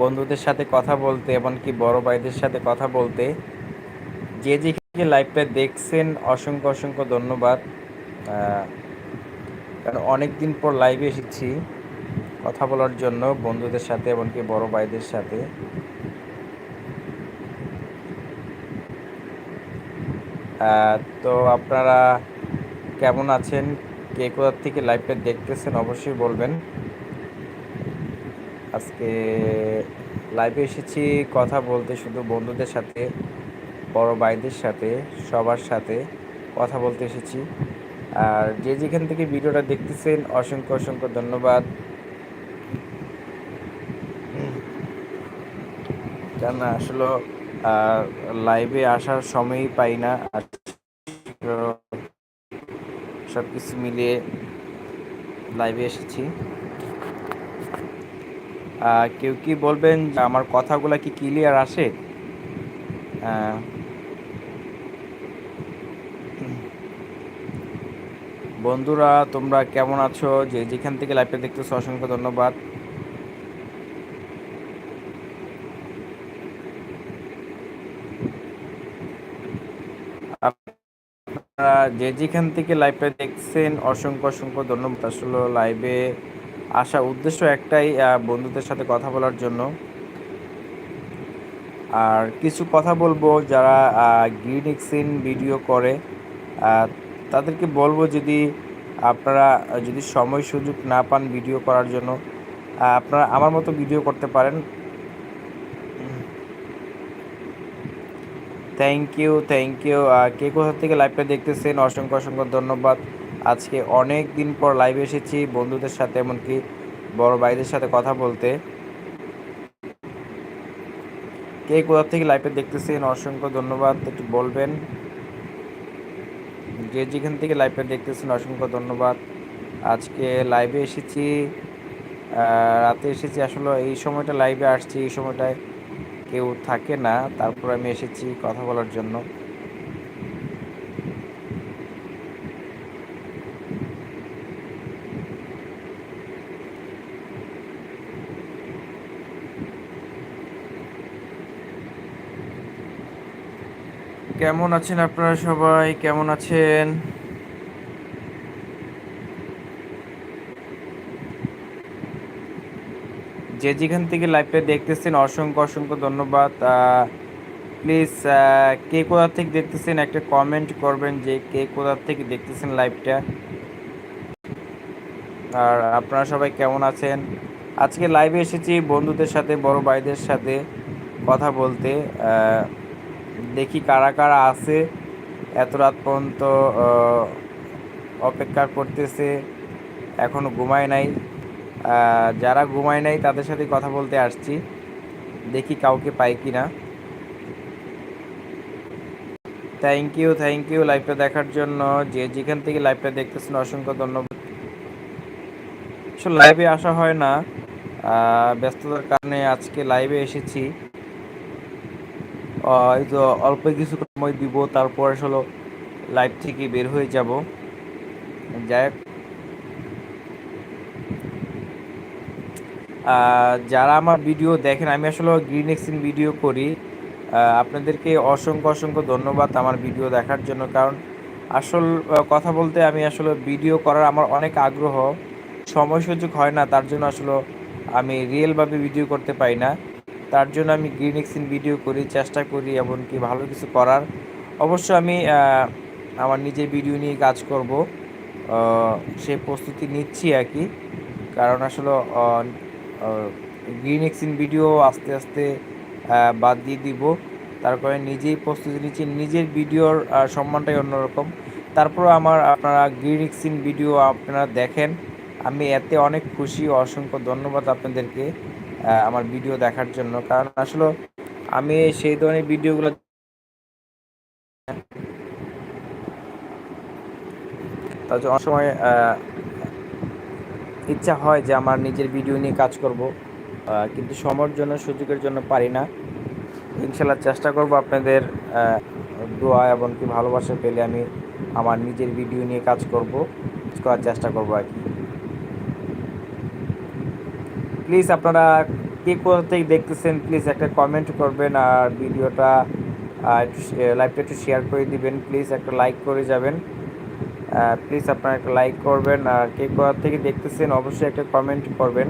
বন্ধুদের সাথে কথা বলতে, এমনকি বড় ভাইদের সাথে কথা বলতে, যে যেখানে লাইভটা দেখছেন, অসংখ্য অসংখ্য ধন্যবাদ। কারণ অনেক দিন পর লাইভে এসেছি কথা বলার জন্য বন্ধুদের সাথে, এমনকি বড় ভাইদের সাথে। তো আপনারা কেমন আছেন? কে কোথার থেকে লাইভটা দেখতেছেন? অবশ্যই বলবেন। আজকে লাইভে এসেছি কথা বলতে শুধু বন্ধুদের সাথে, বড় ভাইদের সাথে, সবার সাথে কথা বলতে এসেছি। আর যে যেখান থেকে ভিডিওটা দেখতেছেন, অসংখ্য অসংখ্য ধন্যবাদ। কেন আসলে লাইভে আসার সময়ই পাই না সব কিছু মিলিয়ে লাইভে এসেছি। কেউ কি বলবেন যে আমার কথাগুলো কি ক্লিয়ার আসে? বন্ধুরা, তোমরা কেমন আছো? যে যেখান থেকে লাইভটা দেখতেছো, অসংখ্য ধন্যবাদ। যে যেখান থেকে লাইভটা দেখছেন, অসংখ্য অসংখ্য ধন্যবাদ। আসলে লাইভে আসা উদ্দেশ্য একটাই বন্ধুদের সাথে কথা বলার জন্য। আর কিছু কথা বলব যারা গ্রিন এক্সিন ভিডিও করে। তাদেরকে বলব যদি আপনারা, যদি সময় সুযোগ না পান ভিডিও করার জন্য আপনারা আমার মতো ভিডিও করতে পারেন। থ্যাংক ইউ থ্যাংক ইউ কে কোথা থেকে লাইভটা দেখতেছেন? অসংখ্য অসংখ্য ধন্যবাদ। আজকে অনেক দিন পর লাইভ এসেছি, বন্ধুদের সাথে, এমনকি বড় ভাইদের সাথে কথা বলতে। কে কোথা থেকে লাইভে দেখতেছেন, অসংখ্য ধন্যবাদ, একটু বলবেন। যে যেখান থেকে লাইভটা দেখতেছেন, অসংখ্য ধন্যবাদ। আজকে লাইভে এসেছি রাতে এসেছি, আসলে এই সময়টা লাইভে আসছি, এই সময়টায় কেউ থাকে না, তারপর আমি এসেছি কথা বলার জন্য। কেমন আছেন আপনারা সবাই? কেমন আছেন? যে যেখান থেকে লাইভটা দেখতেছেন, অসংখ্য অসংখ্য ধন্যবাদ। প্লিজ কে কোথা থেকে দেখতেছেন একটা কমেন্ট করবেন যে কে কোথা থেকে দেখতেছেন লাইভটা আর আপনারা সবাই কেমন আছেন? আজকে লাইভে এসেছি বন্ধুদের সাথে, বড় ভাইদের সাথে কথা বলতে। দেখি কারা কারা আছে। এত রাত পর্যন্ত অপেক্ষা করতেছে এখনও ঘুমায় নাই। যারা ঘুমায় নাই, তাদের সাথে কথা বলতে আসছি। দেখি কাউকে পাই কি না থ্যাংক ইউ থ্যাংক ইউ লাইভটা দেখার জন্য। যে যেখান থেকে লাইভটা দেখতেছেন, অসংখ্য ধন্যবাদ। লাইভে আসা হয় না। ব্যস্ততার কারণে আজকে লাইভে এসেছি। এই তো অল্প কিছু সময় দিব, তারপর আসলে লাইভ থেকে বের হয়ে যাব। যাই যারা আমার ভিডিও দেখেন, আমি আসলে গ্রিন এক্সিন ভিডিও করি। আপনাদেরকে অসংখ্য অসংখ্য ধন্যবাদ আমার ভিডিও দেখার জন্য, কারণ আসল কথা বলতে আমি আসলে ভিডিও করার আমার অনেক আগ্রহ। সময় সুযোগ হয় না, তার জন্য আসলে আমি রিয়েলভাবে ভিডিও করতে পারি না। তার জন্য আমি গ্রিন এক্সিন ভিডিও করি, চেষ্টা করি, এমনকি ভালো কিছু করার। অবশ্য আমি আমার নিজের ভিডিও নিয়ে কাজ করব। সে প্রস্তুতি নিচ্ছি আর কি। কারণ আসলে গ্রিন এক্সিন ভিডিও আস্তে আস্তে বাদ দিয়ে দিব। তারপরে নিজেই প্রস্তুতি নিচ্ছি, নিজের ভিডিওর সম্মানটাই অন্যরকম। তারপর আমার আপনারা গ্রিন এক্সিন ভিডিও আপনারা দেখেন। আমি এতে অনেক খুশি, অসংখ্য ধন্যবাদ আপনাদেরকে। আমার ভিডিও দেখার জন্য। কারণ আসলে আমি সেই ধরনের ভিডিওগুলো তার অনেক সময় ইচ্ছা হয় যে আমার নিজের ভিডিও নিয়ে কাজ করব। কিন্তু সময়ের জন্য, সুযোগের জন্য পারি না। ইনশাল্লাহ চেষ্টা করব আপনাদের দোয়া এবং কি ভালোবাসা পেলে আমি আমার নিজের ভিডিও নিয়ে কাজ করব। করার চেষ্টা করব আর কি। প্লিজ আপনারা কে কোথা থেকে দেখতেছেন প্লিজ একটা কমেন্ট করবেন আর ভিডিওটা লাইভটা একটু শেয়ার করে দিবেন। প্লিজ একটা লাইক করে যাবেন। প্লিজ আপনারা একটা লাইক করবেন আর কে কোথা থেকে দেখতেছেন, অবশ্যই একটা কমেন্ট করবেন।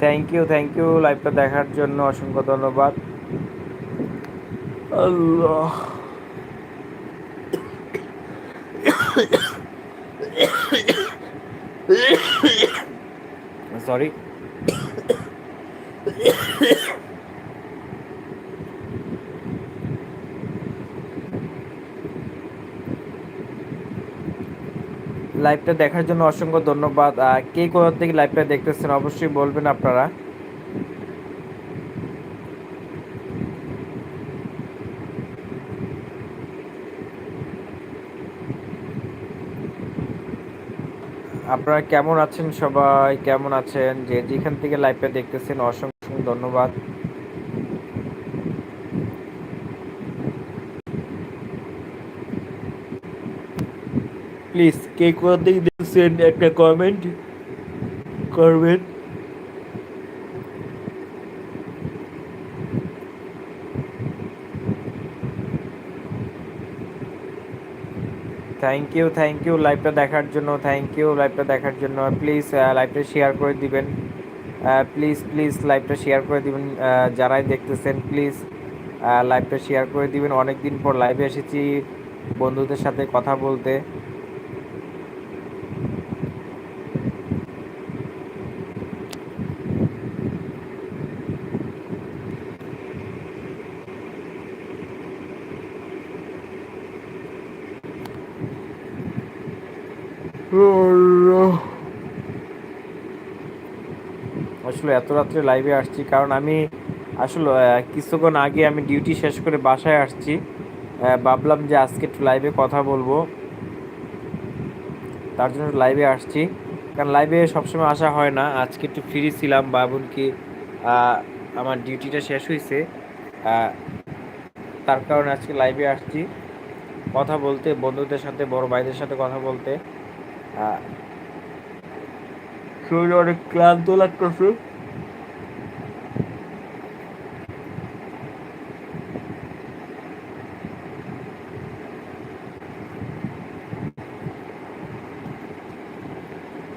থ্যাংক ইউ থ্যাংক ইউ লাইভটা দেখার জন্য অসংখ্য ধন্যবাদ। আল্লাহ। সরি লাইভটা দেখার জন্য অসংখ্য ধন্যবাদ। কে কোথা থেকে লাইভটা দেখতেছেন অবশ্যই বলবেন আপনারা। আপনারা কেমন আছেন সবাই? কেমন আছেন? যে যেখান থেকে লাইভটা দেখতেছেন, অসংখ্য ধন্যবাদ। প্লিজ কে কোথা থেকে দেখছেন একটা কমেন্ট করবেন। থ্যাংক ইউ থ্যাংক ইউ লাইভটা দেখার জন্য থ্যাংক ইউ লাইভটা দেখার জন্য। প্লিজ লাইভটা শেয়ার করে দিবেন। প্লিজ প্লিজ লাইভটা শেয়ার করে দিবেন যারাই দেখতেছেন প্লিজ লাইভটা শেয়ার করে দিবেন। অনেক দিন পর লাইভে এসেছি বন্ধুদের সাথে কথা বলতে। আসলে এত রাত্রে লাইভে আসছি, কারণ আমি আসলে কিছুক্ষণ আগে আমি ডিউটি শেষ করে বাসায় আসছি। ভাবলাম যে আজকে একটু লাইভে কথা বলব। তার জন্য লাইভে আসছি। কারণ লাইভে সবসময় আসা হয় না। আজকে একটু ফ্রি ছিলাম বা এমনকি আমার ডিউটিটা শেষ হয়েছে তার কারণে আজকে লাইভে আসছি। কথা বলতে, বন্ধুদের সাথে, বড় ভাইদের সাথে কথা বলতে। শরীর অনেক ক্লান্ত লাগতেছে।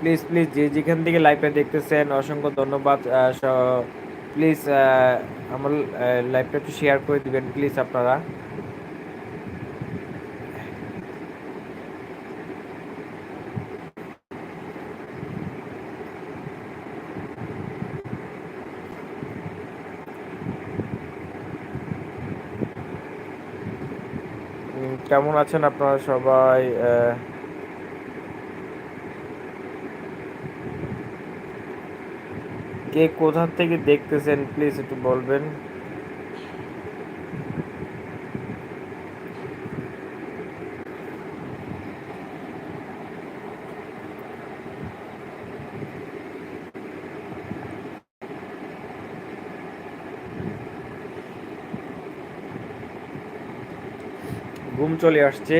প্লিজ প্লিজ যে যেখান থেকে লাইভটা দেখতেছেন, অসংখ্য ধন্যবাদ। প্লিজ আমার লাইভটা একটু শেয়ার করে দিবেন প্লিজ আপনারা। কেমন আছেন আপনারা সবাই? কে কোথা থেকে দেখতেছেন? প্লিজ একটু বলবেন। ঘুম চলে আসছে।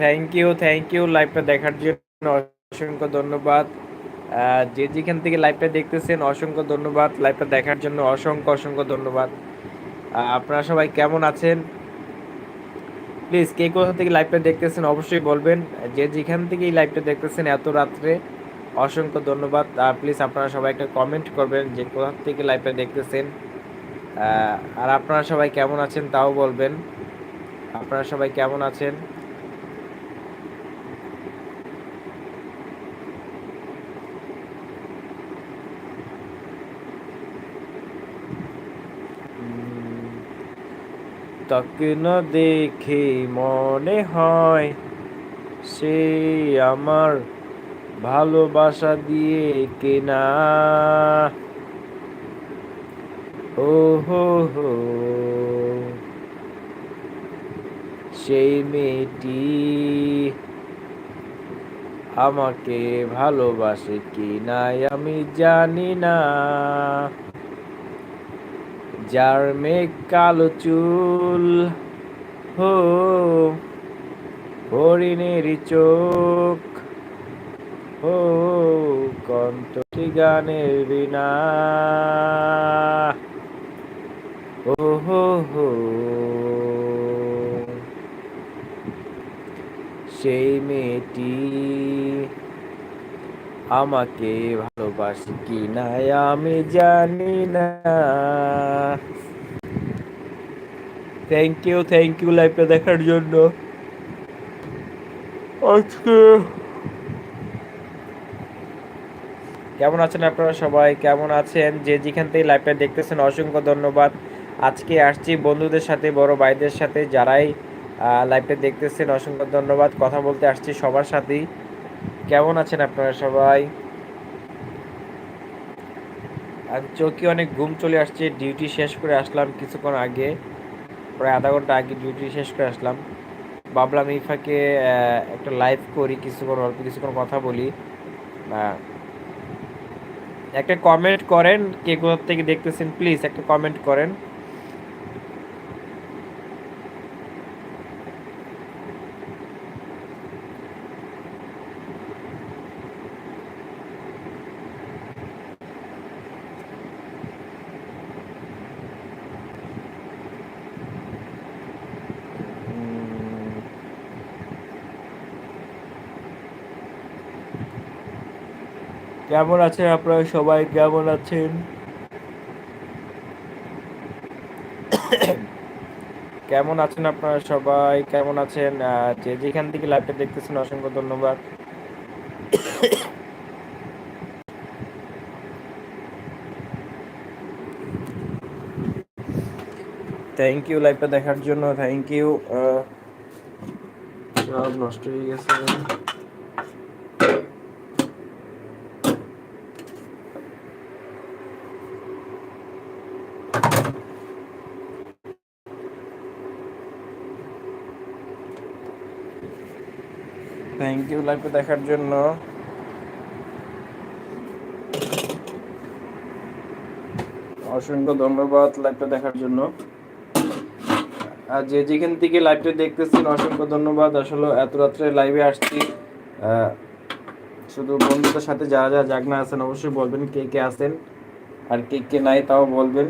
থ্যাংক ইউ থ্যাংক ইউ লাইভটা দেখার জন্য অসংখ্য ধন্যবাদ। যে যেখান থেকে লাইভটা দেখতেছেন, অসংখ্য ধন্যবাদ। লাইভটা দেখার জন্য অসংখ্য অসংখ্য ধন্যবাদ। আপনারা সবাই কেমন আছেন? প্লিজ কে কোথা থেকে লাইভটা দেখতেছেন অবশ্যই বলবেন। যে যেখান থেকে এই লাইভটা দেখতেছেন, এত রাত্রে। অসংখ্য ধন্যবাদ। আর প্লিজ আপনারা সবাই একটা কমেন্ট করবেন যে কোথা থেকে লাইভটা দেখতেছেন। আর আপনারা সবাই কেমন আছেন তাও বলবেন। আপনারা সবাই কেমন আছেন? তাকে না দেখে মনে হয় সে আমার ভালোবাসা দিয়ে কেনা। ও হো হো। সেই মেয়েটি আমাকে ভালোবাসে কি নাই আমি জানি না। যার মেঘ কালো চুল, হো, হরিণের চোখ হো কণ্ঠটি গানের বিনা। ও হো। হো সেই মেয়েটি আমাকে ভালোবাসি কি না আমি জানি না। থ্যাংক ইউ থ্যাংক ইউ লাইভটা দেখার জন্য। আজকে কেমন আছেন আপনারা সবাই? কেমন আছেন? যে যেখান থেকে লাইভটা দেখতেছেন, অসংখ্য ধন্যবাদ। আজকে আসছি বন্ধুদের সাথে, বড় ভাইদের সাথে, যারাই লাইভটা দেখতেছেন, অসংখ্য ধন্যবাদ। কথা বলতে আসছি সবার সাথেই। কেমন আছেন আপনারা সবাই? আর চোখে অনেক ঘুম চলে আসছে ডিউটি শেষ করে আসলাম কিছুক্ষণ আগে। প্রায় আধা ঘণ্টা আগে ডিউটি শেষ করে আসলাম। ভাবলাম এই ফাঁকে একটা লাইভ করি, কিছুক্ষণ, অল্প কিছুক্ষণ কথা বলি। একটা কমেন্ট করেন কে কোথা থেকে দেখতেছেন প্লিজ একটা কমেন্ট করেন। কেমন আছেন আপনারা সবাই? কেমন আছেন? কেমন আছেন আপনারা সবাই? কেমন আছেন? যে যেখান থেকে লাইভটা দেখতেছেন, অসংখ্য ধন্যবাদ। থ্যাংক ইউ লাইভটা দেখার জন্য থ্যাংক ইউ সব নষ্ট হয়ে গেছে। থ্যাংক ইউ লাইভে দেখার জন্য। অসংখ্য ধন্যবাদ লাইভটা দেখার জন্য। আর যে যেখান থেকে লাইভটা দেখতেছেন, অসংখ্য ধন্যবাদ। আসলে এত রাত্রে লাইভে আসছি। শুধু বন্ধুদের সাথে যারা যারা জাগনা আছেন, অবশ্যই বলবেন কে কে আছেন। আর কে কে নাই, তাও বলবেন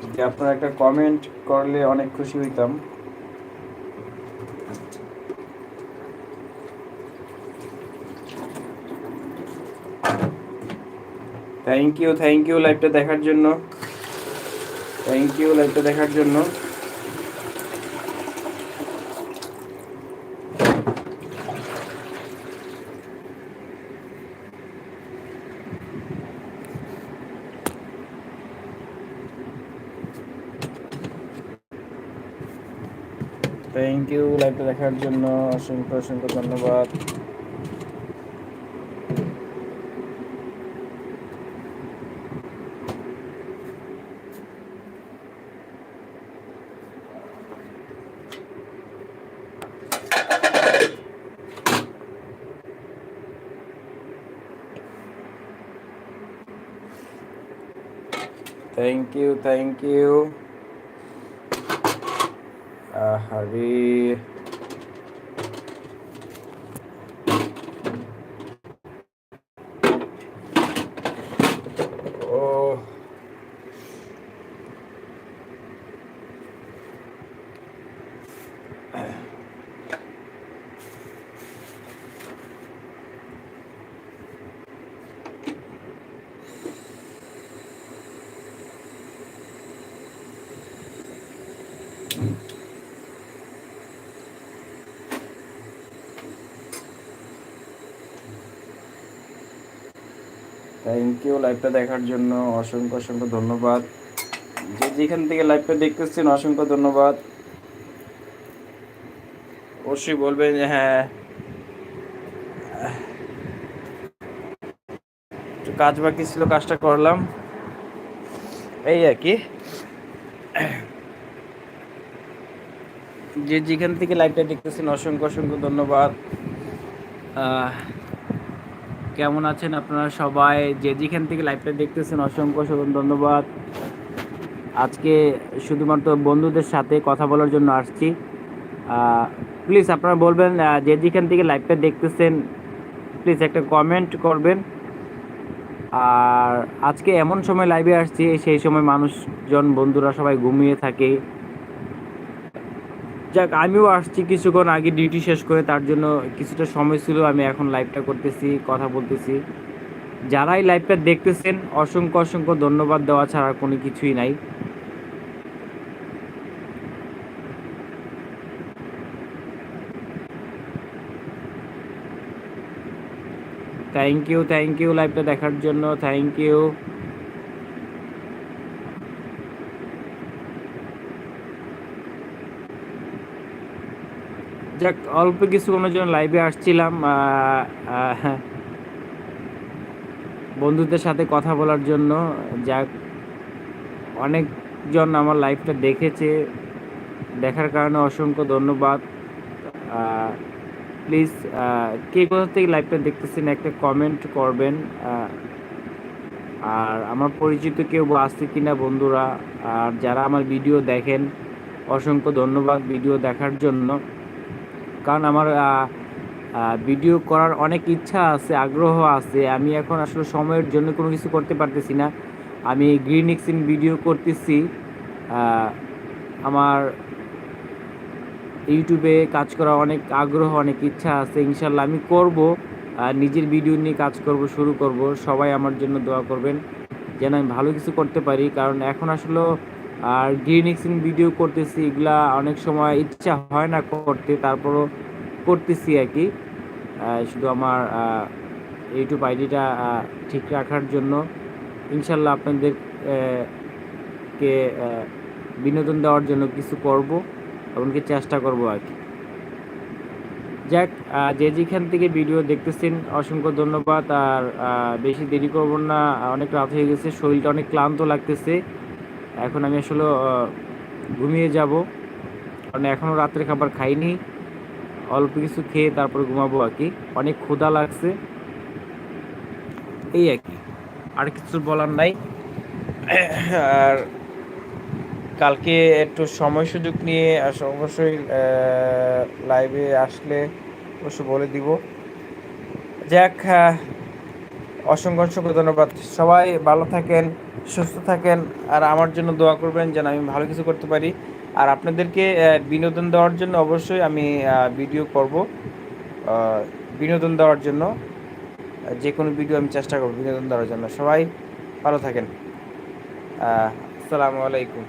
যদি আপনারা একটা কমেন্ট করলে অনেক খুশি হইতাম। থ্যাংক ইউ থ্যাংক ইউ লাইভটা দেখার জন্য। থ্যাংক ইউ লাইভটা দেখার জন্য থ্যাংক লাইভটা দেখার জন্য অসংখ্য অসংখ্য ধন্যবাদ। Thank you thank you Hari thank you লাইভটা দেখার জন্য অসংখ্য অসংখ্য ধন্যবাদ। যে যেখান থেকে লাইভটা দেখতেছেন, অসংখ্য ধন্যবাদ। অবশ্যই বলবেন যে হ্যাঁ কাজ বাকি ছিল, কাজটা করলাম। এই আর কি। যে যেখান থেকে লাইভটা দেখতেছেন, অসংখ্য অসংখ্য ধন্যবাদ। কেমন আছেন আপনারা সবাই? যে যেখান থেকে লাইভটা দেখতেছেন, অসংখ্য অসংখ্য ধন্যবাদ। আজকে শুধুমাত্র বন্ধুদের সাথে কথা বলার জন্য আসছি। প্লিজ আপনারা বলবেন যে যেখান থেকে লাইভটা দেখতেছেন প্লিজ একটা কমেন্ট করবেন। আর আজকে এমন সময় লাইভে আসছি, সেই সময় মানুষজন, বন্ধুরা সবাই ঘুমিয়ে থাকে। যাক, আমিও আসছি কিছুক্ষণ আগে ডিউটি শেষ করে, তার জন্য কিছুটা সময় ছিল, আমি এখন লাইভটা করতেছি, কথা বলতেছি। যারাই লাইভটা দেখতেছেন, অসংখ্য অসংখ্য ধন্যবাদ দেওয়া ছাড়া কোনো কিছুই নাই। থ্যাংক ইউ থ্যাংক ইউ লাইভটা দেখার জন্য থ্যাংক ইউ যাক, অল্প কিছুক্ষণের জন্য লাইভে আসছিলাম বন্ধুদের সাথে কথা বলার জন্য। যাক, অনেকজন আমার লাইভটা দেখেছে। দেখার কারণে অসংখ্য ধন্যবাদ। প্লিজ কে কোথা থেকে লাইভটা দেখতেছেন, একটা কমেন্ট করবেন। আর আমার পরিচিত কেউ আসছে কিনা বন্ধুরা, আর যারা আমার ভিডিও দেখেন, অসংখ্য ধন্যবাদ ভিডিও দেখার জন্য। কারণ আমার ভিডিও করার অনেক ইচ্ছা আছে, আগ্রহ আছে। আমি এখন আসলে সময়ের জন্য কোনো কিছু করতে পারতেছি না। আমি গ্রিন এক্সিন ভিডিও করতেছি। আমার ইউটিউবে কাজ করার অনেক আগ্রহ, অনেক ইচ্ছা আছে। ইনশাল্লাহ আমি করব নিজের ভিডিও নিয়ে কাজ করব, শুরু করব। সবাই আমার জন্য দোয়া করবেন। যেন আমি ভালো কিছু করতে পারি। কারণ এখন আসলে আর গ্রিন এক্সিন ভিডিও করতেছি, এগুলা অনেক সময় ইচ্ছা হয় না করতে, তারপরও করতেছি আর কি। শুধু আমার ইউটিউব আইডিটা ঠিক রাখার জন্য। ইনশাল্লাহ আপনাদের কে বিনোদন দেওয়ার জন্য কিছু করব, এমনকি চেষ্টা করব আর কি। যাক যে যেখান থেকে ভিডিও দেখতেছেন, অসংখ্য ধন্যবাদ। আর বেশি দেরি করব না, অনেক রাত হয়ে গেছে, শরীরটা অনেক ক্লান্ত লাগতেছে। এখন আমি আসলে ঘুমিয়ে যাব। কারণ এখনও রাত্রে খাবার খাইনি। অল্প কিছু খেয়ে তারপর ঘুমাবো আর কি। অনেক ক্ষুধা লাগছে। এই আর কি। আর কিছু বলার নাই। আর কালকে একটু সময় সুযোগ নিয়ে অবশ্যই লাইভে আসলে অবশ্যই বলে দিব। যাক অসংখ্য অসংখ্য ধন্যবাদ। সবাই ভালো থাকেন। সুস্থ থাকেন আর আমার জন্য দোয়া করবেন যেন আমি ভালো কিছু করতে পারি। আর আপনাদেরকে বিনোদন দেওয়ার জন্য অবশ্যই আমি ভিডিও করব। বিনোদন দেওয়ার জন্য, যে কোনো ভিডিও আমি চেষ্টা করব বিনোদন দেওয়ার জন্য। সবাই ভালো থাকেন। আসসালামু আলাইকুম।